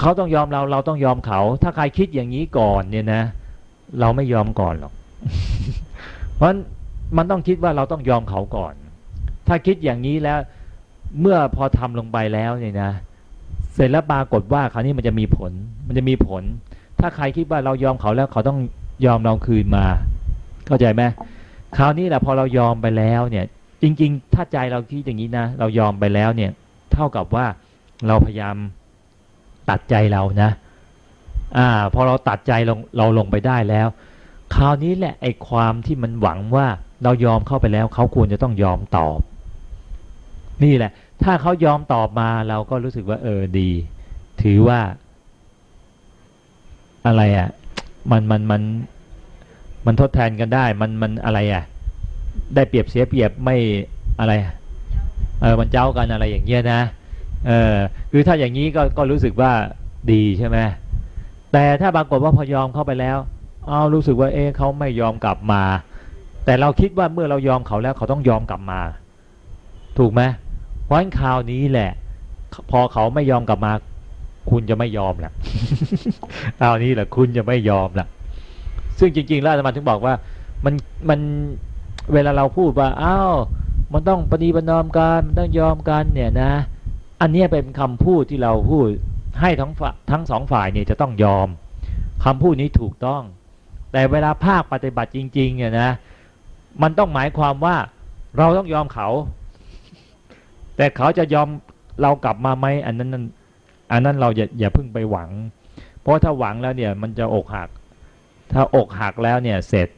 เขาต้องยอมเราเราต้องยอมเขา ถ้าใครคิดอย่างนี้ก่อนเนี่ยนะ เราไม่ยอมก่อนหรอก เพราะมันต้องคิดว่าเราต้องยอมเขาก่อน ถ้าคิดอย่างนี้แล้ว เมื่อพอทำลงไปแล้วเนี่ยนะ เสร็จแล้วปรากฏว่าคราวนี้มันจะมีผล มันจะมีผล ถ้าใครคิดว่าเรายอมเขาแล้วเขาต้องยอมเราคืนมา เข้าใจไหมคราวนี้แหละพอเรายอมไปแล้วเนี่ย จริง ๆ ถ้าใจเราคิดอย่างนี้นะ เรายอมไปแล้วเนี่ย เท่ากับว่าเราพยายาม ตัดใจเรานะอ่าพอเราตัดใจลงเราลงไปได้แล้ว คราวนี้แหละไอ้ความที่มันหวังว่าเรายอมเข้าไปแล้วเขาควรจะต้องยอมตอบ นี่แหละ ถ้าเขายอมตอบมาเราก็รู้สึกว่า เออดี ถือว่า อะไรอะ่ะ มันมันมันมันทดแทนกันได้ มันมันอะไรอะ่ะ ได้เปรียบเสียเปรียบไม่อะไรอะเออมันเจ้ากันอะไรอย่างเงี้ยนะ เออคือถ้าอย่างนี้ก็ก็รู้สึกว่าดีใช่ไหมแต่ถ้าปรากฏว่าพอยอมเข้าไปแล้วเอารู้สึกว่าเอ๊ะเขาไม่ยอมกลับมา แต่เราคิดว่าเมื่อเรายอมเขาแล้วเขาต้องยอมกลับมา ถูกไหมเพราะฉะนั้าวนี้แหละ พอเขาไม่ยอมกลับมา คุณจะไม่ยอมแหละคราวนี้แหละคุณจะไม่ยอมแหละซึ่งจริงๆแล้วอาตมาถึงบอกว่ามันมันเวลาเราพูดว่าอ้าวมันต้องปฏิบัตินอมกันมันต้องยอมกันเนี่ยนะ อันนี้เป็นคำพูดที่เราพูดให้ทั้งทั้งสองฝ่ายเนี่ยจะต้องยอมคำพูดนี้ถูกต้อง แต่เวลาภาคปฏิบัติจริงๆเนี่ยนะมันต้องหมายความว่าเราต้องยอมเขา แต่เขาจะยอมเรากลับมาไหมอันนั้นอันนั้นเราอย่าอย่าเพิ่งไปหวัง เพราะถ้าหวังแล้วเนี่ยมันจะอกหัก ถ้าอกหักแล้วเนี่ยเสร็จ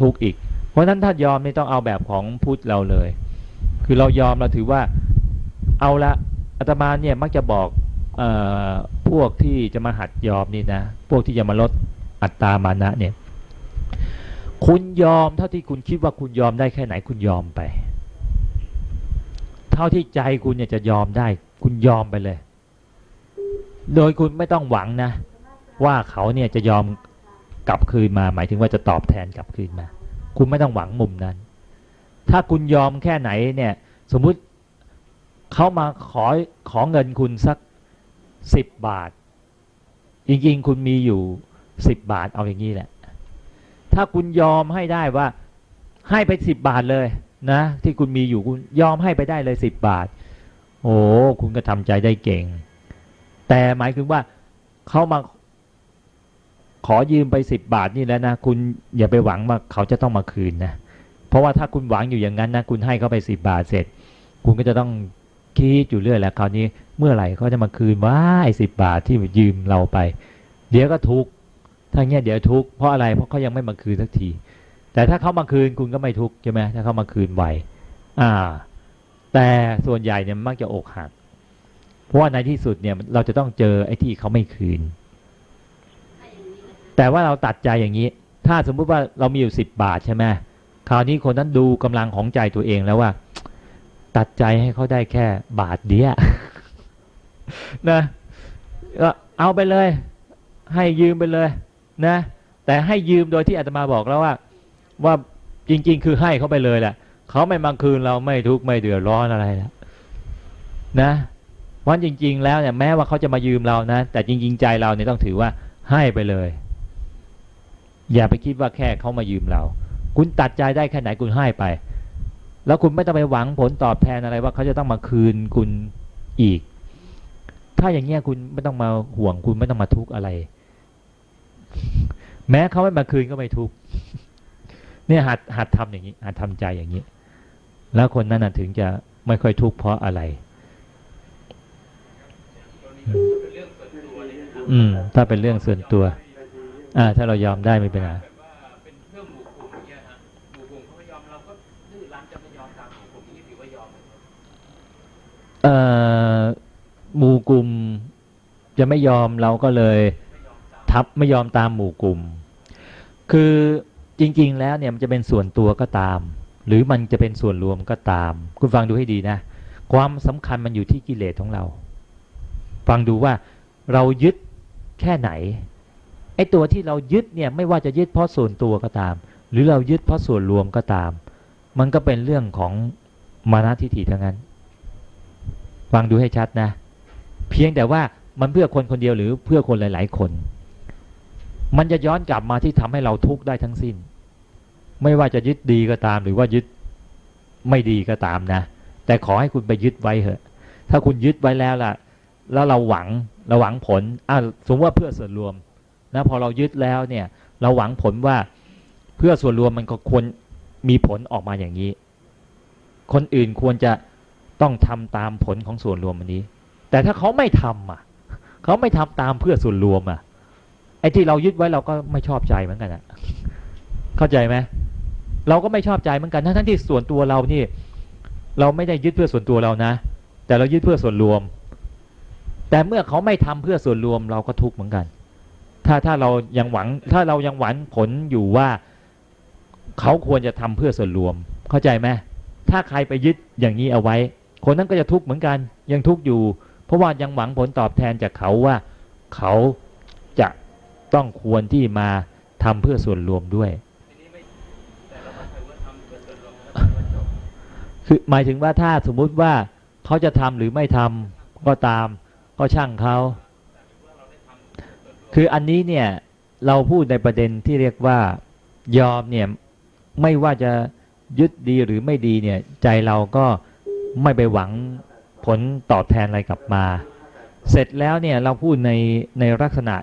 ทุกข์อีก เพราะฉะนั้นถ้ายอมนี่ต้องเอาแบบของพุทธเราเลย คือเรายอมเราถือว่าเอาละ อาตมาเนี่ยมักจะบอกออพวกที่จะมาหัดยอมนี่นะ พวกที่จะมาลดอัตตามานะเนี่ย คุณยอมเท่าที่คุณคิดว่าคุณยอมได้แค่ไหนคุณยอมไป เท่าที่ใจคุณเนี่ยจะยอมได้ คุณยอมไปเลย โดยคุณไม่ต้องหวังนะ ว่าเขาเนี่ยจะยอมกลับคืนมา หมายถึงว่าจะตอบแทนกลับคืนมา คุณไม่ต้องหวังมุมนั้น ถ้าคุณยอมแค่ไหนเนี่ย สมมุติ เขามาขอขอเงินคุณสักสิบบาท จริงๆ คุณมีอยู่สิบบาทเอาอย่างนี้แหละ ถ้าคุณยอมให้ได้ว่าให้ไปสิบบาทเลยนะ ที่คุณมีอยู่คุณยอมให้ไปได้เลยสิบบาท โอ้คุณก็ทำใจได้เก่ง แต่หมายถึงว่าเขามาขอยืมไปสิบบาทนี่แล้วนะ คุณอย่าไปหวังว่าเขาจะต้องมาคืนนะ เพราะว่าถ้าคุณหวังอยู่อย่างนั้นนะ คุณให้เขาไปสิบบาทเสร็จ คุณก็จะต้อง คิดอยู่เรื่อยแหละคราวนี้เมื่อไหร่เขาจะมาคืนว่าไอ้สิบบาทที่ยืมเราไป เดี๋ยวก็ทุกข์ถ้าเงี้ยเดี๋ยวทุกข์เพราะอะไรเพราะเขายังไม่มาคืนสักที แต่ถ้าเขามาคืนคุณก็ไม่ทุกข์ใช่ไหมถ้าเขามาคืนไหวอ่า แต่ส่วนใหญ่เนี่ยมักจะอกหัก เพราะว่าในที่สุดเนี่ยเราจะต้องเจอไอ้ที่เขาไม่คืน แต่ว่าเราตัดใจอย่างนี้ ถ้าสมมุติว่าเรามีอยู่สิบบาทใช่ไหมคราวนี้คนนั้นดูกำลังของใจตัวเองแล้วว่า ตัดใจให้เขาได้แค่บาทเดียวนะก็เอาไปเลย ให้ยืมไปเลยนะ แต่ให้ยืมโดยที่อาตมาบอกแล้วว่า ว่าจริง ๆ คือให้เขาไปเลยแหละเขาไม่มาคืนเราไม่ทุกข์ไม่เดือดร้อนอะไรแล้วนะวันจริง ๆ แล้วเนี่ยแม้ว่าเขาจะมายืมเรานะ แต่จริง ๆ ใจเราเนี่ยต้องถือว่าให้ไปเลย อย่าไปคิดว่าแค่เขามายืมเรา คุณตัดใจได้แค่ไหนคุณให้ไป แล้วคุณไม่ต้องไปหวังผลตอบแทนอะไรว่าเขาจะต้องมาคืนคุณอีก ถ้าอย่างเงี้ยคุณไม่ต้องมาห่วงคุณไม่ต้องมาทุกข์อะไร แม้เขาไม่มาคืนก็ไม่ทุกข์เนี่ยหัดหัดทำอย่างนี้หัดทำใจอย่างนี้ แล้วคนนั้นถึงจะไม่ค่อยทุกข์เพราะอะไร อืม ถ้าเป็นเรื่องส่วนตัว อ่า ถ้าเรายอมได้ไม่เป็นไร หมู่กลุ่มจะไม่ยอมเราก็เลยทับไม่ยอมตามหมู่กลุ่ม คือจริง ๆ แล้วเนี่ยมันจะเป็นส่วนตัวก็ตาม หรือมันจะเป็นส่วนรวมก็ตาม คุณฟังดูให้ดีนะ ความสำคัญมันอยู่ที่กิเลสของเรา ฟังดูว่าเรายึดแค่ไหนไอ้ตัวที่เรายึดเนี่ยไม่ว่าจะยึดเพราะส่วนตัวก็ตาม หรือเรายึดเพราะส่วนรวมก็ตาม มันก็เป็นเรื่องของมานะทิฏฐิทั้งนั้น ฟังดูให้ชัดนะ เพียงแต่ว่ามันเพื่อคนคนเดียวหรือเพื่อคนหลาย ๆ คน มันจะย้อนกลับมาที่ทำให้เราทุกข์ได้ทั้งสิ้น ไม่ว่าจะยึดดีก็ตาม หรือว่ายึดไม่ดีก็ตามนะ แต่ขอให้คุณไปยึดไว้เถอะ ถ้าคุณยึดไว้แล้วล่ะ แล้วเราหวังเราหวังผลอะสมมติว่าเพื่อส่วนรวมนะพอเรายึดแล้วเนี่ย เราหวังผลว่าเพื่อส่วนรวมมันก็ควรมีผลออกมาอย่างนี้ คนอื่นควรจะ ต้องทำตามผลของส่วนรวมอันนี้ แต่ถ้าเขาไม่ทำอะ เขาไม่ทำตามเพื่อส่วนรวมอะ ไอ้ที่เรายึดไว้เราก็ไม่ชอบใจเหมือนกันอะ เข้าใจไหมเราก็ไม่ชอบใจเหมือนกันทั้งทั้งที่ส่วนตัวเรานี่ เราไม่ได้ยึดเพื่อส่วนตัวเรานะ แต่เรายึดเพื่อส่วนรวม แต่เมื่อเขาไม่ทำเพื่อส่วนรวมเราก็ทุกข์เหมือนกัน ถ้าถ้าเรายังหวัง ถ้าเรายังหวังผลอยู่ว่าเขาควรจะทำเพื่อส่วนรวม เข้าใจไหมถ้าใครไปยึดอย่างนี้เอาไว้ คนนั้นก็จะทุกข์เหมือนกันยังทุกข์อยู่ เพราะว่ายังหวังผลตอบแทนจากเขาว่าเขาจะต้องควรที่มาทำเพื่อส่วนรวมด้วยคือหมายถึงว่าถ้าสมมุติว่าเขาจะทำหรือไม่ทำก็ตาม ก็ช่างเขาคืออันนี้เนี่ยเราพูดในประเด็นที่เรียกว่ายอมเนี่ยไม่ว่าจะยึดดีหรือไม่ดีเนี่ยใจเราก็ ไม่ไปหวังผลตอบแทนอะไรกลับมา เสร็จแล้วเนี่ยเราพูดในในลักษณะ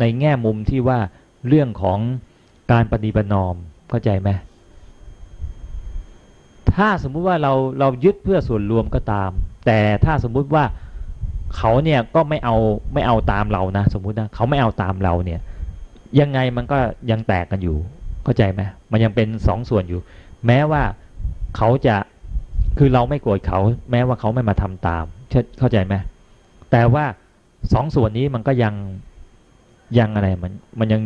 ในแง่มุมที่ว่าเรื่องของการปฏิบัตินอมเข้าใจไหมถ้าสมมุติว่าเราเรายึดเพื่อส่วนรวมก็ตาม แต่ถ้าสมมุติว่าเขาเนี่ยก็ไม่เอาไม่เอาตามเรานะสมมุตินะเขาไม่เอาตามเราเนี่ยยังไงมันก็ยังแตกกันอยู่ เข้าใจไหมมันยังเป็นสองส่วนอยู่ แม้ว่าเขาจะ คือเราไม่โกรธเขาแม้ว่าเขาไม่มาทำตามเข้าใจไหมแต่ว่าสองส่วนนี้มันก็ยังยังอะไรมันมันยัง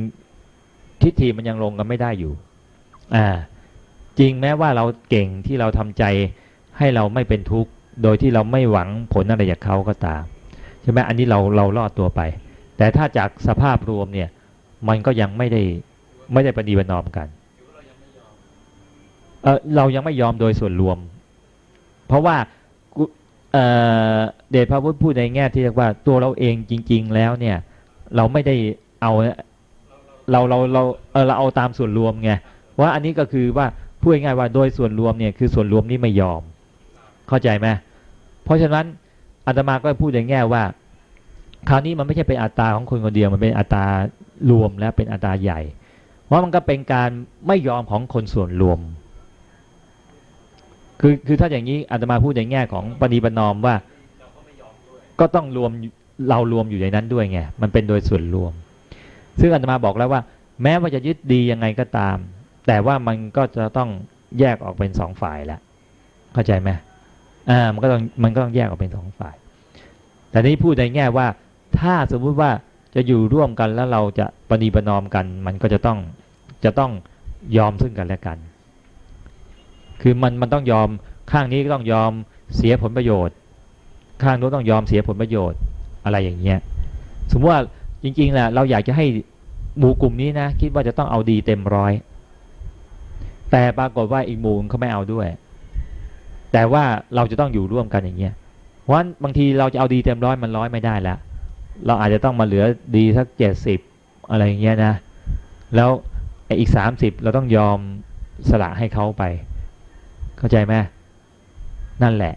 ทิฏฐิมันยังลงกันไม่ได้อยู่ อ่า จริงแม้ว่าเราเก่งที่เราทำใจให้เราไม่เป็นทุกข์โดยที่เราไม่หวังผลอะไรจากเขาก็ตามใช่ไหมอันนี้เราเรารอดตัวไป แต่ถ้าจากสภาพรวมเนี่ย มันก็ยังไม่ได้ไม่ได้ปฏิบัตินอมกัน เออเรายังไม่ยอมโดยส่วนรวม เพราะว่าเดชพระพุทธพูดในแง่ที่เรียกว่าตัวเราเองจริง ๆ แล้วเนี่ย เราไม่ได้เอาเราเราเราเออเราเอาตามส่วนรวมไงว่าอันนี้ก็คือว่าพูดง่ายว่าโดยส่วนรวมเนี่ยคือส่วนรวมนี่ไม่ยอม เข้าใจไหมเพราะฉะนั้นอาตมาก็พูดในแง่ว่า คราวนี้มันไม่ใช่เป็นอัตราของคนคนเดียวมันเป็นอัตรารวมและเป็นอัตราใหญ่ เพราะมันก็เป็นการไม่ยอมของคนส่วนรวม คือคือถ้าอย่างนี้อาตมาพูดในแง่ของปฏิบัตินอมว่า ก็ต้องรวมเรารวมอยู่ในนั้นด้วยไงมันเป็นโดยส่วนรวม ซึ่งอาตมาบอกแล้วว่า แม้ว่าจะยึดดียังไงก็ตาม แต่ว่ามันก็จะต้องแยกออกเป็นสองฝ่ายแล้วเข้าใจไหมอ่ามันก็ต้องมันก็ต้องแยกออกเป็นสองฝ่าย แต่นี้พูดในแง่ว่า ถ้าสมมุติว่าจะอยู่ร่วมกันแล้วเราจะปฏิประนอมกัน มันก็จะต้องจะต้องยอมซึ่งกันและกัน คือมันมันต้องยอมข้างนี้ก็ต้องยอมเสียผลประโยชน์ ข้างโน้นต้องยอมเสียผลประโยชน์อะไรอย่างเงี้ยสมมติว่าจริงๆแหละเราอยากจะให้หมู่กลุ่มนี้นะคิดว่าจะต้องเอาดีเต็มร้อยแต่ปรากฏว่าอีกหมู่เขาไม่เอาด้วย แต่ว่าเราจะต้องอยู่ร่วมกันอย่างเงี้ยเพราะฉะนั้นบางทีเราจะเอาดีเต็มร้อยมันร้อยไม่ได้แล้วเราอาจจะต้องมาเหลือดีสักเจ็ดสิบอะไรอย่างเงี้ยนะ แล้วอีกสามสิบเราต้องยอมสละให้เขาไป เข้าใจไหมนั่นแหละ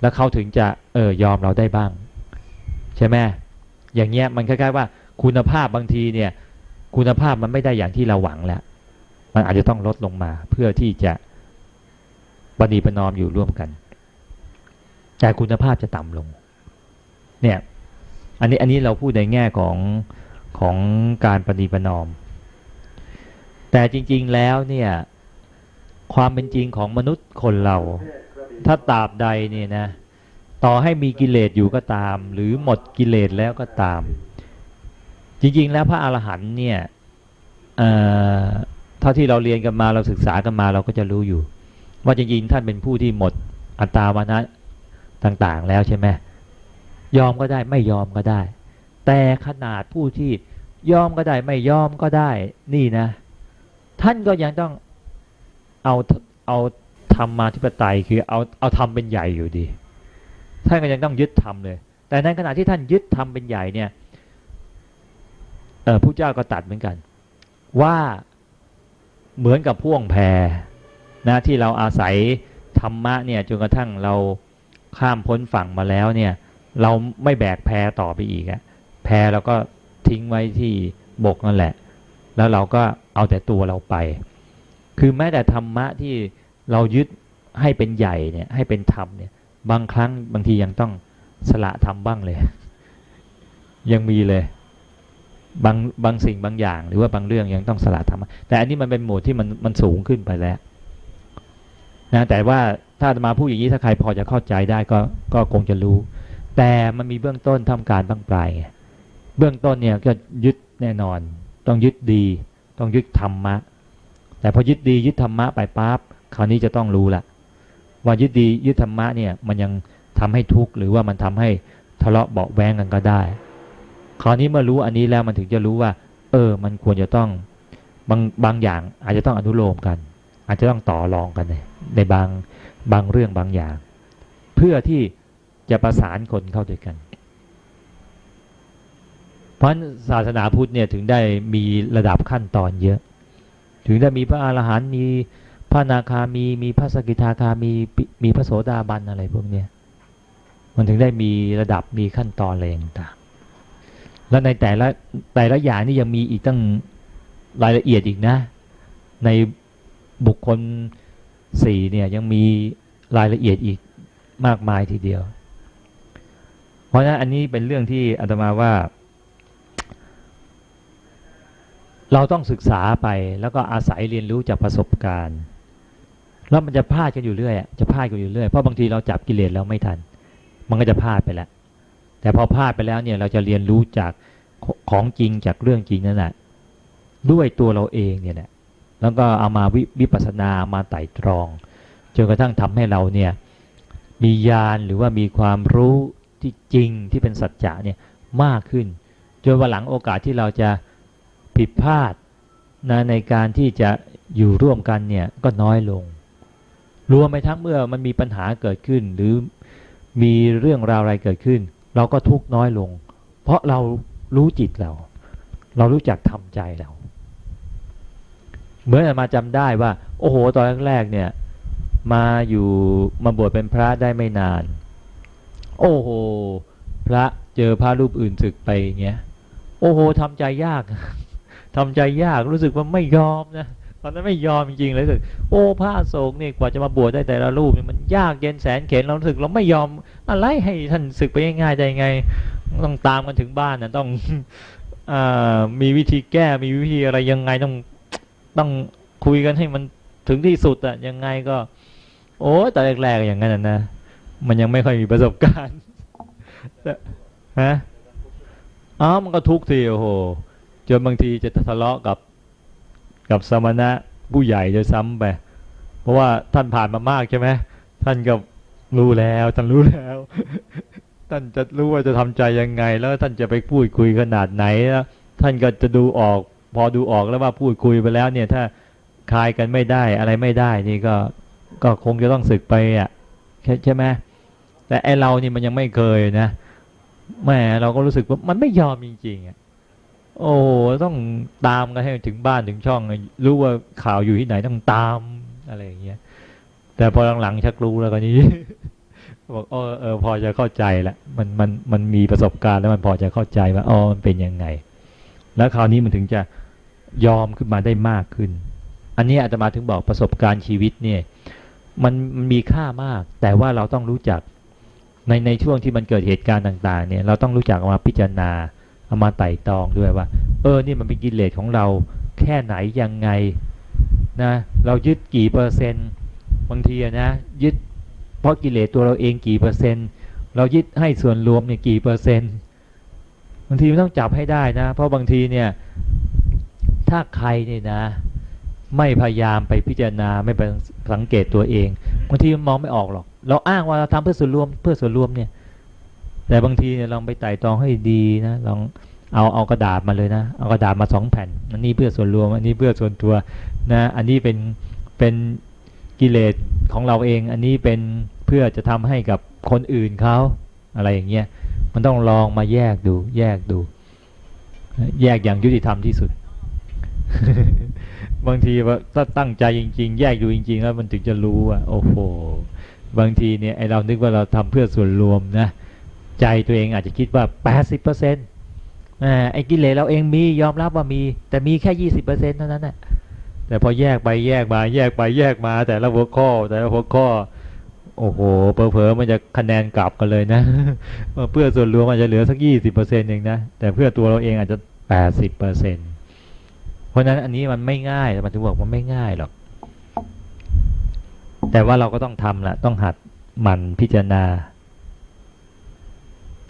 แล้วเขาถึงจะเออยอมเราได้บ้าง ใช่ไหมอย่างเงี้ยมันคล้ายๆว่าคุณภาพบางทีเนี่ย คุณภาพมันไม่ได้อย่างที่เราหวังแล้ว มันอาจจะต้องลดลงมาเพื่อที่จะปฏิประนอมอยู่ร่วมกัน แต่คุณภาพจะต่ำลง เนี่ย อันนี้อันนี้เราพูดในแง่ของของการปฏิประนอม แต่จริง ๆแล้วเนี่ย ความเป็นจริงของมนุษย์คนเรา ถ้าตราบใดเนี่ยนะ ต่อให้มีกิเลสอยู่ก็ตาม หรือหมดกิเลสแล้วก็ตาม จริง ๆ แล้วพระอรหันต์เนี่ยเอ่อเท่าที่เราเรียนกันมาเราศึกษากันมาเราก็จะรู้อยู่ ว่าจริงๆท่านเป็นผู้ที่หมดอัตตาวานะต่างๆ แล้วใช่ไหมยอมก็ได้ไม่ยอมก็ได้ แต่ขนาดผู้ที่ยอมก็ได้ไม่ยอมก็ได้ นี่นะ ท่านก็ยังต้อง เอาเอาธรรมมาธิปไตยคือเอาเอาธรรมเป็นใหญ่อยู่ดีท่านก็ยังต้องยึดธรรมเลย แต่ในขณะที่ท่านยึดทำเป็นใหญ่เนี่ยเออผู้เจ้าก็ตัดเหมือนกัน ว่าเหมือนกับพ่วงแพนะที่เราอาศัยธรรมะเนี่ยจนกระทั่งเราข้ามพ้นฝั่งมาแล้วเนี่ยเราไม่แบกแพต่อไปอีกอะแพเราก็ทิ้งไว้ที่บกนั่นแหละ แล้วเราก็เอาแต่ตัวเราไป คือแม้แต่ธรรมะที่เรายึดให้เป็นใหญ่เนี่ยให้เป็นธรรมเนี่ย บางครั้งบางทียังต้องสละธรรมบ้างเลย ยังมีเลย บางบางสิ่งบางอย่าง หรือว่าบางเรื่องยังต้องสละธรรมแต่อันนี้มันเป็นโหมดที่มันมันสูงขึ้นไปแล้วนะแต่ว่าถ้ามาพูดอย่างนี้ถ้าใครพอจะเข้าใจได้ก็ก็คงจะรู้ แต่มันมีเบื้องต้นทำการบ้างปลายไงเบื้องต้นเนี่ยก็ยึดแน่นอน ต้องยึดดี ต้องยึดธรรมะ แต่พอยึดดียึดธรรมะไปปั๊บคราวนี้จะต้องรู้ละว่ายึดดียึดธรรมะเนี่ยมันยังทำให้ทุกข์หรือว่ามันทำให้ทะเลาะเบาแวงกันก็ได้ คราวนี้เมื่อรู้อันนี้แล้วมันถึงจะรู้ว่า เออ มันควรจะต้องบางบางอย่างอาจจะต้องอนุโลมกัน อาจจะต้องต่อรองกัน ในในบางบางเรื่องบางอย่าง เพื่อที่จะประสานคนเข้าด้วยกัน เพราะฉะนั้นศาสนาพุทธเนี่ยถึงได้มีระดับขั้นตอนเยอะ ถึงได้มีพระอรหันต์มีพระนาคามีมีพระสกิทาคามีมีพระโสดาบันอะไรพวกเนี้ยมันถึงได้มีระดับมีขั้นตอนอะไรต่างๆแล้วในแต่ละแต่ละอย่างนี่ยังมีอีกตั้งรายละเอียดอีกนะ ในบุคคลสี่เนี่ยยังมีรายละเอียดอีกมากมายทีเดียว เพราะฉะนั้นอันนี้เป็นเรื่องที่อาตมาว่า เราต้องศึกษาไปแล้วก็อาศัยเรียนรู้จากประสบการณ์ แล้วมันจะพลาดกันอยู่เรื่อยจะพลาดกันอยู่เรื่อยเพราะบางทีเราจับกิเลสเราไม่ทัน มันก็จะพลาดไปแล้วแต่พอพลาดไปแล้วเนี่ยเราจะเรียนรู้จากของจริงจากเรื่องจริงนั่นแหละด้วยตัวเราเองเนี่ยแหละแล้วก็เอามาวิวปัสสนามาไต่ตรองจนกระทั่งทำให้เราเนี่ยมีญาณหรือว่ามีความรู้ที่จริงที่เป็นสัจจะเนี่ยมากขึ้นจนวันหลังโอกาสที่เราจะ ผิดพลาดนะในการที่จะอยู่ร่วมกันเนี่ยก็น้อยลง รวมไปทั้งเมื่อมันมีปัญหาเกิดขึ้น หรือมีเรื่องราวอะไรเกิดขึ้น เราก็ทุกน้อยลง เพราะเรารู้จิตเรา เรารู้จักทำใจเราเหมือนอาตมาจำได้ว่า โอ้โหตอนแรกๆเนี่ยมาอยู่มาบวชเป็นพระได้ไม่นาน โอ้โห พระเจอพระรูปอื่นศึกไปเงี้ยโอ้โหทำใจยาก ทำใจยากรู้สึกว่าไม่ยอมนะตอนนั้นไม่ยอมจริงๆเลยรู้สึกโอ้พระโศกนี่กว่าจะมาบวชได้แต่ละรูปนี่มันยากเย็นแสนเข็นเรารู้สึกเราไม่ยอมอะไรให้ท่านศึกไปง่ายๆได้ไง ต้องตามกันถึงบ้านนะต้องอมีวิธีแก้มีวิธีอะไรยังไงต้องต้องคุยกันให้มันถึงที่สุดอะยังไงก็ โอ้แต่แรกๆอย่างนั้นนะมันยังไม่ค่อยมีประสบการณ์แต่ฮะอ้าวมันก็ทุกข์ทีโอ้โห จนบางทีจะทะเลาะกับกับสมณะผู้ใหญ่จะซ้ำไปเพราะว่าท่านผ่านมามากใช่ไหมท่านก็รู้แล้วท่านรู้แล้ว ท่านจะรู้ว่าจะทำใจยังไง แล้วท่านจะไปพูดคุยขนาดไหนแล้วท่านก็จะดูออก พอดูออกแล้วว่าพูดคุยไปแล้วเนี่ย ถ้าคลายกันไม่ได้อะไรไม่ได้นี่ก็ก็คงจะต้องศึกไปอะใช่ไหมแต่ไอเรานี่มันยังไม่เคยนะแหม่เราก็รู้สึกว่ามันไม่ยอมจริงๆอะ โอ้โหต้องตามกันให้ถึงบ้านถึงช่อง รู้ว่าข่าวอยู่ที่ไหนต้องตามอะไรอย่างเงี้ยแต่พอหลังๆชักรู้แล้วก็นี้บอกเออเออพอจะเข้าใจละมันมันมันมีประสบการณ์แล้วมันพอจะเข้าใจว่าอ๋อมันเป็นยังไง แล้วคราวนี้มันถึงจะยอมขึ้นมาได้มากขึ้น อันนี้อาจจะมาถึงบอกประสบการณ์ชีวิตเนี่ย มันมันมีค่ามาก แต่ว่าเราต้องรู้จักในในช่วงที่มันเกิดเหตุการณ์ต่าง ๆ เนี่ย เราต้องรู้จักมาพิจารณา เอามาไต่ตองด้วยว่า เออนี่มันเป็นกิเลสของเราแค่ไหนยังไงนะเรายึดกี่เปอร์เซ็นต์บางทีนะยึดเพราะกิเลสตัวเราเองกี่เปอร์เซ็นต์ เรายึดให้ส่วนรวมเนี่ยกี่เปอร์เซ็นต์บางทีมันต้องจับให้ได้นะ เพราะบางทีเนี่ยถ้าใครเนี่ยนะ ไม่พยายามไปพิจารณาไม่ไปสังเกตตัวเองบางทีมันมองไม่ออกหรอก เราอ้างว่าเราทำเพื่อส่วนรวมเพื่อส่วนรวมเนี่ย แต่บางทีเนี่ยลองไปไต่ตรองให้ดีนะลองเอาเอากระดาษมาเลยนะ เอากระดาษมาสองแผ่น อันนี้เพื่อส่วนรวม อันนี้เพื่อส่วนตัวนะ อันนี้เป็นเป็นกิเลสของเราเอง อันนี้เป็นเพื่อจะทำให้กับคนอื่นเขาอะไรอย่างเงี้ย มันต้องลองมาแยกดู แยกดู แยกอย่างยุติธรรมที่สุด บางทีว่าถ้าตั้งใจจริง ๆ แยกดูจริง ๆ แล้วมันถึงจะรู้ว่าโอ้โห บางทีเนี่ยไอเรานึกว่าเราทำเพื่อส่วนรวมนะ ใจตัวเองอาจจะคิดว่า 80%เปอร์เซ็นต์ไอ้กิเลสเราเองมียอมรับว่ามี แต่มีแค่ 20%เท่านั้นแหละแต่พอแยกไปแยกมาแยกไปแยกมา แต่ละหัวข้อ แต่ละหัวข้อ โอ้โหเผลอๆมันจะคะแนนกลับกันเลยนะ เพื่อส่วนรวมอาจจะเหลือสัก 20%เองนะ แต่เพื่อตัวเราเองอาจจะ 80%เพราะฉะนั้นอันนี้มันไม่ง่ายมันถึงบอกมันไม่ง่ายหรอก แต่ว่าเราก็ต้องทำละต้องหัดหมั่นพิจารณา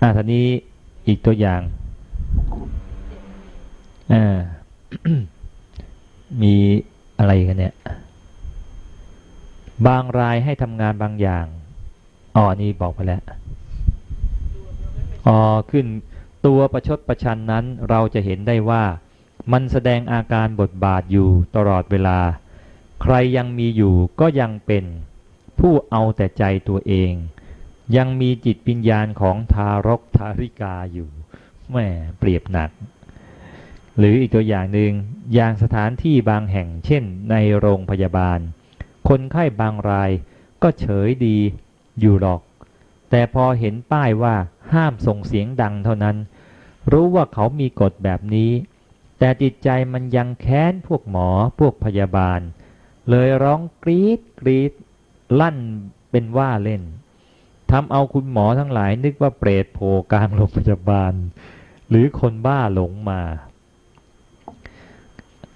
อ่าทีนี้อีกตัวอย่างอ่ามีอะไรกันเนี่ย บางรายให้ทำงานบางอย่างอ๋อนี่บอกไปแล้วอ๋อขึ้นตัวประชดประชันนั้นเราจะเห็นได้ว่ามันแสดงอาการบทบาทอยู่ตลอดเวลา ใครยังมีอยู่ก็ยังเป็นผู้เอาแต่ใจตัวเอง ยังมีจิตวิญญาณของทารกทาริกาอยู่แม่เปรียบหนัก หรืออีกตัวอย่างหนึ่งอย่างสถานที่บางแห่งเช่นในโรงพยาบาล คนไข้บางรายก็เฉยดีอยู่หรอก แต่พอเห็นป้ายว่าห้ามส่งเสียงดังเท่านั้น รู้ว่าเขามีกฎแบบนี้ แต่จิตใจมันยังแค้นพวกหมอพวกพยาบาล เลยร้องกรีดกรีดลั่นเป็นว่าเล่น ทำเอาคุณหมอทั้งหลายนึกว่าเปรตโผล่กลางโรงพยาบาล หรือคนบ้าหลงมา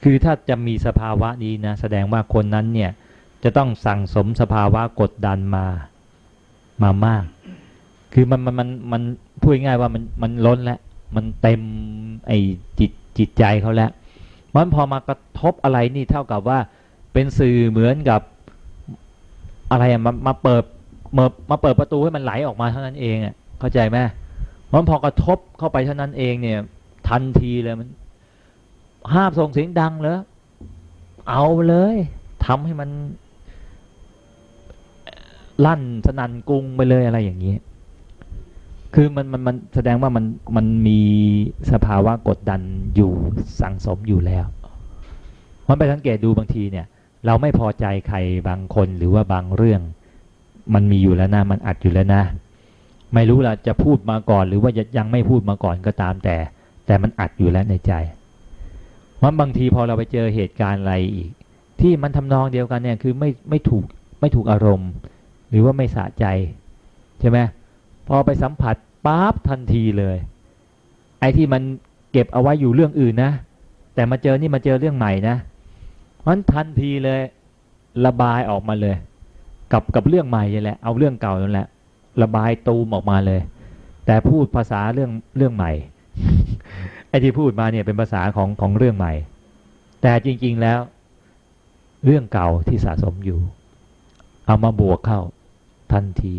คือถ้าจะมีสภาวะนี้นะ แสดงว่าคนนั้นเนี่ยจะต้องสั่งสมสภาวะกดดันมามามาก คือมันมันมันมันพูดง่ายว่ามันมันล้นแล้ว มันเต็มไอจิตจิตใจเขาแล้ว มันพอมากระทบอะไรนี่เท่ากับว่าเป็นสื่อเหมือนกับอะไรมามาเปิด มามาเปิดประตูให้มันไหลออกมาเท่านั้นเองอะเข้าใจไหมมันพอกระทบเข้าไปเท่านั้นเองเนี่ย ทันทีเลยมัน ห้ามส่งเสียงดังเหรอเอาเลยทำให้มัน ลั่นสนันกรุงไปเลยอะไรอย่างนี้คือมันมันมันแสดงว่ามันมันมีสภาวะกดดันอยู่สังสมอยู่แล้ว มันไปสังเกตดูบางทีเนี่ย เราไม่พอใจใครบางคนหรือว่าบางเรื่อง มันมีอยู่แล้วนะมันอัดอยู่แล้วนะ ไม่รู้ละจะพูดมาก่อน หรือว่ายังไม่พูดมาก่อนก็ตามแต่ แต่มันอัดอยู่แล้วในใจมันบางทีพอเราไปเจอเหตุการณ์อะไรอีก ที่มันทำนองเดียวกันเนี่ยคือไม่ไม่ถูกไม่ถูกอารมณ์ หรือว่าไม่สะใจใช่ไหมพอไปสัมผัสปั๊บทันทีเลย ไอ้ที่มันเก็บเอาไว้อยู่เรื่องอื่นนะ แต่มาเจอนี่มาเจอเรื่องใหม่นะเพราะฉะนั้นทันทีเลย ระบายออกมาเลย กับกับเรื่องใหม่นี่แหละ เอาเรื่องเก่านั่นแหละ ระบายตูมออกมาเลย แต่พูดภาษาเรื่องเรื่องใหม่ไอ้ที่พูดมาเนี่ยเป็นภาษาของของเรื่องใหม่ แต่จริง ๆแล้ว เรื่องเก่าที่สะสมอยู่ เอามาบวกเข้าทันที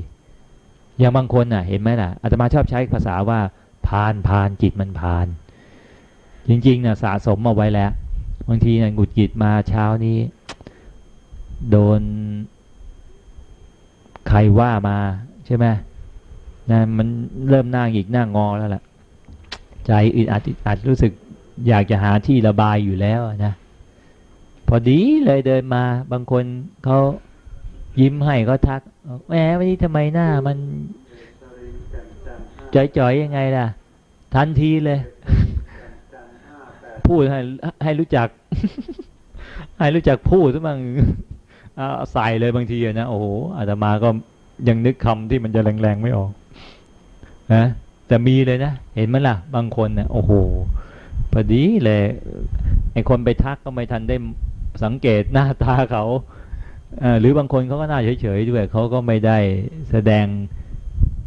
อย่างบางคนน่ะ เห็นไหมล่ะอาตมาชอบใช้ภาษาว่าพานพานจิตมันพาน จริงๆน่ะสะสมมาไว้แล้ว บางทีน่ะหงุดหงิดมาเช้านี้ โดน ใครว่ามาใช่ไหมนะมันเริ่มหน้าหงิกหน้างอแล้วล่ะ ใจอึดอัดอัดรู้สึกอยากจะหาที่ระบายอยู่แล้วนะพอดีเลยเดินมาบางคนเขายิ้มให้ก็ทักแหมวันนี้ทำไมหน้ามันจ่อยๆยังไงล่ะ ทันทีเลย พูดให้ให้รู้จัก ให้รู้จักพูดซะมั่ง ใส่เลยบางทีนะโอ้โหอาตมาก็ยังนึกคำที่มันจะแรงๆไม่ออกนะแต่มีเลยนะ เห็นไหมล่ะ บางคนนี่ยโอ้โหพอดีเลยไอคนไปทักก็ไม่ทันได้สังเกตหน้าตาเขาอหรือบางคนเขาก็หน้าเฉยๆด้วยเขาก็ไม่ได้แสดง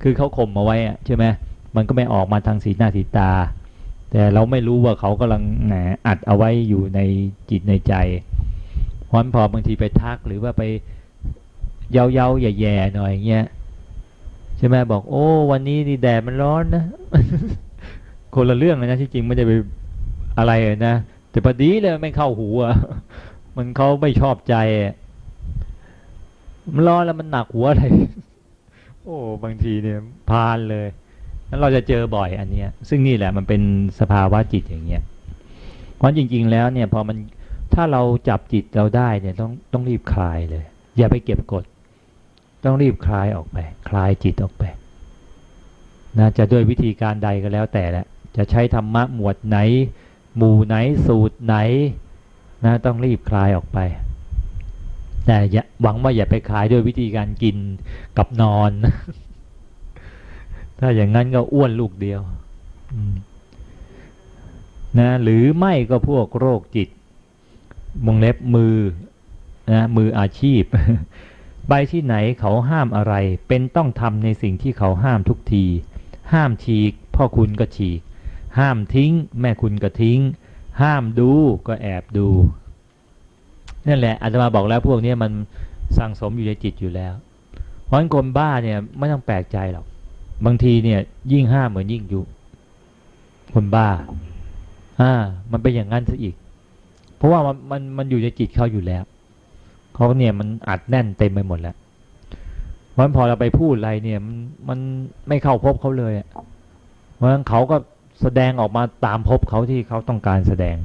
คือเขาข่มเอาไว้อะใช่ไหมมันก็ไม่ออกมาทางสีหน้าสีตา แต่เราไม่รู้ว่าเขากำลังอัดเอาไว้อยู่ในจิตในใจ พราะฉะนั้นพอบางทีไปทักหรือว่าไปเย้าเย้าๆแย่ๆหน่อยอย่างเงี้ยใช่ไหมบอกโอ้วันนี้นี่แดดมันร้อนนะ คนละเรื่องเลยนะที่จริงไม่ได้ไปอะไรเลยนะแต่พอดีเลยไม่เข้าหูอะมันเขาไม่ชอบใจมันร้อนแล้วมันหนักหัวอะไร โอ้บางทีเนี่ยพานเลยแล้วเราจะเจอบ่อยอันเนี้ย ซึ่งนี่แหละมันเป็นสภาวะจิตอย่างเงี้ยเพราะจริง ๆ แล้วเนี่ย พอมัน ถ้าเราจับจิตเราได้เนี่ยต้องต้องรีบคลายเลย อย่าไปเก็บกด ต้องรีบคลายออกไป คลายจิตออกไปนะจะด้วยวิธีการใดก็แล้วแต่แหละจะใช้ธรรมะหมวดไหน หมู่ไหนสูตรไหนนะต้องรีบคลายออกไปแต่อย่าหวังว่าอย่าไปคลายด้วยวิธีการกินกับนอน ถ้าอย่างนั้นก็อ้วนลูกเดียวนะหรือไม่ก็พวกโรคจิต วงเล็บมือนะมืออาชีพ ไปที่ไหนเขาห้ามอะไร เป็นต้องทำในสิ่งที่เขาห้ามทุกที ห้ามฉีก พ่อคุณก็ฉีก ห้ามทิ้ง แม่คุณก็ทิ้ง ห้ามดูก็แอบดู นั่นแหละอาจจะมาบอกแล้วพวกนี้มันสั่งสมอยู่ในจิตอยู่แล้ว เพราะคนบ้าเนี่ยไม่ต้องแปลกใจหรอก บางทีเนี่ยยิ่งห้ามเหมือนยิ่งยุคนบ้า อ่า มันเป็นอย่างนั้นซะอีก เพราะว่ามันมันมันอยู่ในจิตเขาอยู่แล้วเขาเนี่ยมันอัดแน่นเต็มไปหมดแล้วเพราะฉะนั้นพอเราไปพูดอะไรเนี่ยมันมันไม่เข้าพบเขาเลยเพราะฉะนั้นเขาก็แสดงออกมาตามพบเขาที่เขาต้องการแสดง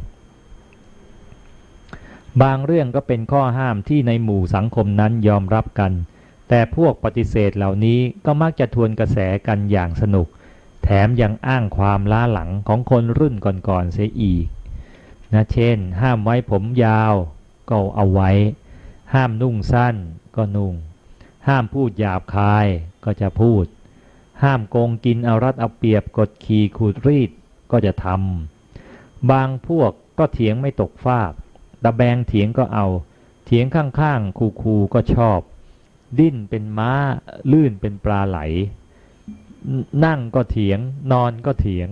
บางเรื่องก็เป็นข้อห้ามที่ในหมู่สังคมนั้นยอมรับกัน แต่พวกปฏิเสธเหล่านี้ก็มักจะทวนกระแสกันอย่างสนุก แถมยังอ้างความล้าหลังของคนรุ่นก่อนๆเสียอีก นะเช่น ห้ามไว้ผมยาวก็เอาไว้ ห้ามนุ่งสั้นก็นุ่ง ห้ามพูดหยาบคายก็จะพูด ห้ามโกงกินเอารัดเอาเปรียบกดขี่ขูดรีดก็จะทำบางพวกก็เถียงไม่ตกฟากตะแบงเถียงก็เอา เถียงข้างๆคูๆก็ชอบ ดิ้นเป็นม้า ลื่นเป็นปลาไหล นั่งก็เถียง นอนก็เถียง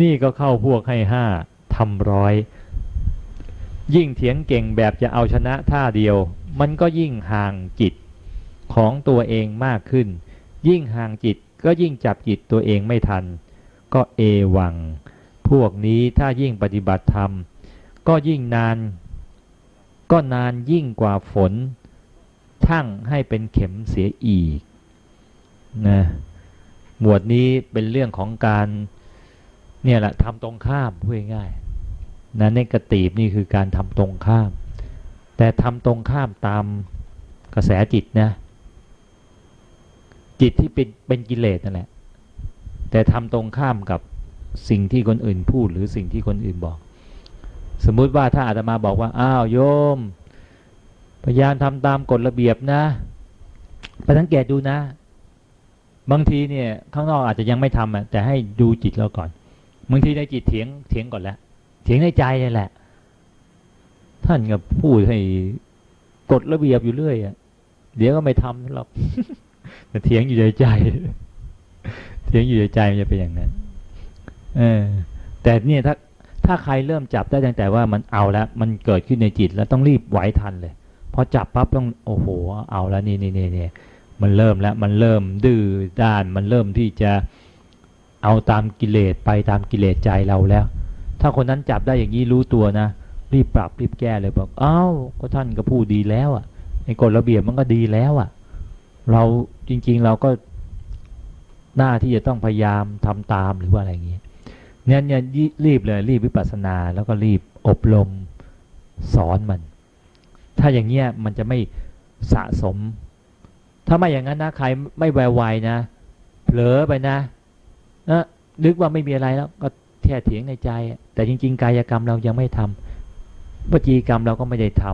นี่ก็เข้าพวกให้ห้าทำร้อย ยิ่งเถียงเก่งแบบจะเอาชนะท่าเดียว มันก็ยิ่งห่างจิตของตัวเองมากขึ้น ยิ่งห่างจิตก็ยิ่งจับจิตตัวเองไม่ทัน ก็เอวัง พวกนี้ถ้ายิ่งปฏิบัติธรรม ก็ยิ่งนาน ก็นานยิ่งกว่าฝนทั้งให้เป็นเข็มเสียอีกนะหมวดนี้เป็นเรื่องของการเนี่ยแหละทำตรงข้ามพูดง่ายๆ นะในกตีบนี่คือการทำตรงข้าม แต่ทำตรงข้ามตามกระแสจิตนะจิตที่เป็นเป็นกิเลสนั่นแหละ แต่ทำตรงข้ามกับสิ่งที่คนอื่นพูดหรือสิ่งที่คนอื่นบอก สมมุติว่าถ้าอาตมาบอกว่าอ้าวโยม พยายามทำตามกฎระเบียบนะไปสังเกตดูนะ บางทีเนี่ยข้างนอกอาจจะยังไม่ทำอะแต่ให้ดูจิตเราก่อน บางทีในจิตเถียงเถียงก่อนแล้ว เถียงในใจนี่แหละ ท่านก็พูดให้กฎระเบียบอยู่เรื่อยอะเดี๋ยวก็ไม่ทำหรอกแต่เถียงอยู่ในใจ เถียงอยู่ในใจมันจะเป็นอย่างนั้น เออ แต่เนี่ยถ้าถ้าใครเริ่มจับได้ตั้งแต่ว่ามันเอาแล้ว มันเกิดขึ้นในจิตแล้วต้องรีบไหวทันเลยพอจับปั๊บต้องโอ้โห เอาแล้วนี่นี่นี่นี่มันเริ่มแล้วมันเริ่มดื้อด้าน มันเริ่มที่จะเอาตามกิเลสไปตามกิเลสใจเราแล้ว ถ้าคนนั้นจับได้อย่างนี้รู้ตัวนะ รีบปรับรีบแก้เลยบอกอ้าวก็ท่านก็พูดดีแล้วอะไอ้กฎระเบียบมันก็ดีแล้วอะ เราจริง ๆเราก็หน้าที่จะต้องพยายามทำตามหรือว่าอะไรอย่างเงี้ยเนี่ยเนี่ยรีบเลยรีบวิปัสสนาแล้วก็รีบอบรมสอนมัน ถ้าอย่างเงี้ยมันจะไม่สะสม ถ้าไม่อย่างนั้นนะใครไม่ไวๆนะ เผลอไปนะนะนึกว่าไม่มีอะไรแล้วก็ แค่เถียงในใจ แต่จริง ๆ กายกรรมเรายังไม่ทำวจีกรรมเราก็ไม่ได้ท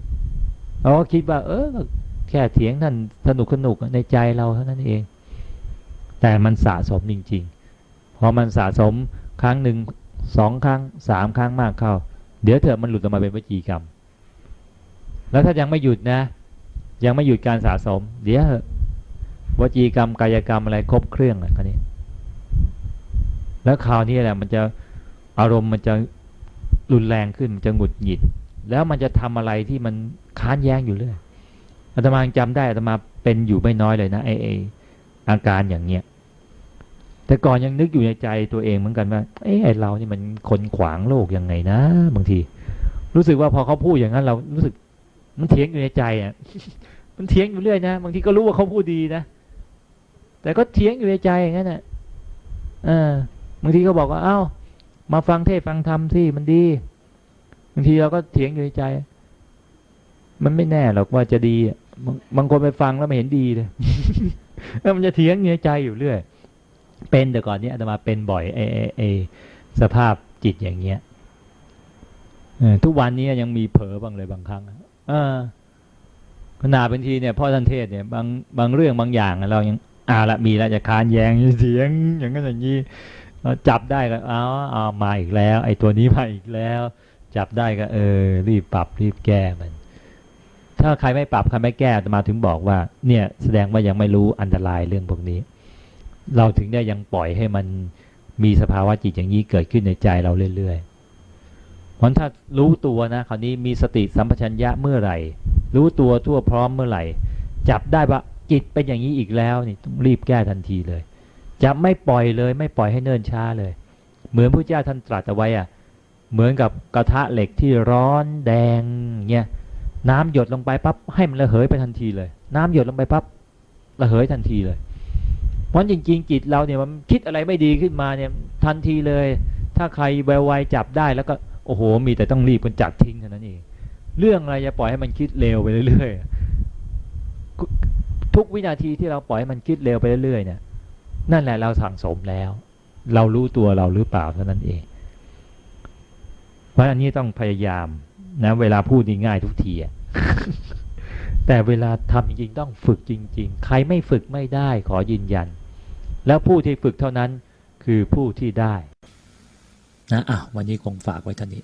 ำเราก็คิดว่า เออ แค่เถียงท่านสนุกสนุกในใจเราเท่านั้นเอง แต่มันสะสมจริง ๆ พอมันสะสมครั้งหนึ่งสองครั้งสามครั้งมากเข้า เดี๋ยวเถอะมันหลุดออกมาเป็นวจีกรรม แล้วถ้ายังไม่หยุดนะ ยังไม่หยุดการสะสม เดี๋ยวเถอะวจีกรรมกายกรรมอะไรครบเครื่องอะคันนี้ แล้วคราวนี้แหละมันจะอารมณ์มันจะรุนแรงขึ้นมันจะหงุดหงิด แล้วมันจะทำอะไรที่มันค้านแย้งอยู่เรื่อยอาตมายังจำได้อาตมาเป็นอยู่ไม่น้อยเลยนะไอไออาการอย่างเงี้ยแต่ก่อนยังนึกอยู่ในใจตัวเองเหมือนกันว่าเอ้ไอเรานี่มันคนขวางโลกยังไงนะ บางที รู้สึกว่าพอเขาพูดอย่างนั้น เรารู้สึกมันเถียงอยู่ในใจอะมันเถียงอยู่เรื่อยนะบางทีก็รู้ว่าเขาพูดดีนะแต่ก็เถียงอยู่ในใจอย่างนั้นน่ะเออ บางทีก็บอกว่าเอ้า มาฟังเทศฟังธรรมที่มันดีบางทีเราก็เถียงอยู่ในใจ มันไม่แน่หรอกว่าจะดีบางบางคนไปฟังแล้วไม่เห็นดีเลยแล้วมันจะเถียงอยู่ในใจอยู่เรื่อยเป็นแต่ก่อนนี้อาตมาเป็นบ่อยไอไอ้ไอสภาพจิตอย่างเงี้ยอทุกวันนี้ยังมีเผลอบ้างเลยบางครั้งอขนาดบางทีเนี่ยพ่อท่านเทศเนี่ยบางบางเรื่องบางอย่างเรายังอ่าละมีแล้วจะคานแยงเสียงอย่างนั้นอย่างนี้ จับได้ก็เอาเอามาอีกแล้ว ไอ้ตัวนี้มาอีกแล้ว จับได้ก็เออ รีบปรับรีบแก้มัน ถ้าใครไม่ปรับใครไม่แก้มาถึงบอกว่า เนี่ยแสดงว่ายังไม่รู้อันตรายเรื่องพวกนี้ เราถึงได้ยังปล่อยให้มันมีสภาวะจิตอย่างนี้เกิดขึ้นในใจเราเรื่อยๆเพราะถ้ารู้ตัวนะคราวนี้มีสติสัมปชัญญะเมื่อไหร่ รู้ตัวทั่วพร้อมเมื่อไหร่ จับได้ว่าจิตเป็นอย่างนี้อีกแล้วนี่ต้องรีบแก้ทันทีเลย จะไม่ปล่อยเลย ไม่ปล่อยให้เนิ่นช้าเลย เหมือนพระเจ้าท่านตรัสเอาไว้อะเหมือนกับกระทะเหล็กที่ร้อนแดงเนี่ยน้ำหยดลงไปปั๊บให้มันระเหยไปทันทีเลย น้ำหยดลงไปปั๊บระเหยทันทีเลยเพราะจริงๆจิตเราเนี่ยมันคิดอะไรไม่ดีขึ้นมาเนี่ยทันทีเลย ถ้าใครไวๆจับได้แล้วก็โอ้โห มีแต่ต้องรีบกันจัดทิ้งเท่านั้นเอง เรื่องอะไรจะปล่อยให้มันคิดเร็วไปเรื่อยๆทุกวินาทีที่เราปล่อยให้มันคิดเร็วไปเรื่อยๆเนี่ย นั่นแหละเราสั่งสมแล้ว เรารู้ตัวเราหรือเปล่าเท่านั้นเอง เพราะอันนี้ต้องพยายามนะ เวลาพูดง่ายทุกทีอะแต่เวลาทำจริงๆต้องฝึกจริง ๆ ใครไม่ฝึกไม่ได้ขอยืนยัน แล้วผู้ที่ฝึกเท่านั้นคือผู้ที่ได้ นะอะวันนี้คงฝากไว้เท่านี้